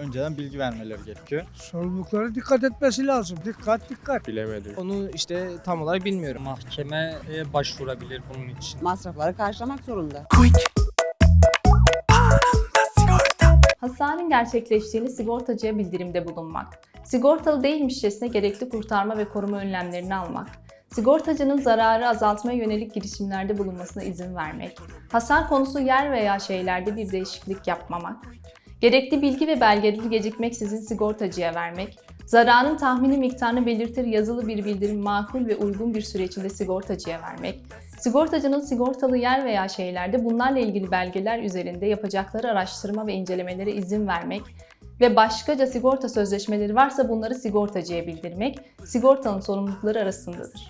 Önceden bilgi vermeleri gerekiyor. Sorumluluklara dikkat etmesi lazım. Dikkat dikkat. Bilemedim. Onu işte tam olarak bilmiyorum. Mahkemeye başvurabilir bunun için. masrafları karşılamak zorunda. Hasarın gerçekleştiğini sigortacıya bildirimde bulunmak. Sigortalı değilmişçesine gerekli kurtarma ve koruma önlemlerini almak. Sigortacının zararı azaltmaya yönelik girişimlerde bulunmasına izin vermek. Hasar konusu yer veya şeylerde bir değişiklik yapmamak. Gerekli bilgi ve belgeleri gecikmeksizin sigortacıya vermek. Zararın tahmini miktarını belirtir yazılı bir bildirim makul ve uygun bir süre içinde sigortacıya vermek. Sigortacının sigortalı yer veya şeylerde bunlarla ilgili belgeler üzerinde yapacakları araştırma ve incelemelere izin vermek ve başkaca sigorta sözleşmeleri varsa bunları sigortacıya bildirmek, sigortanın sorumlulukları arasındadır.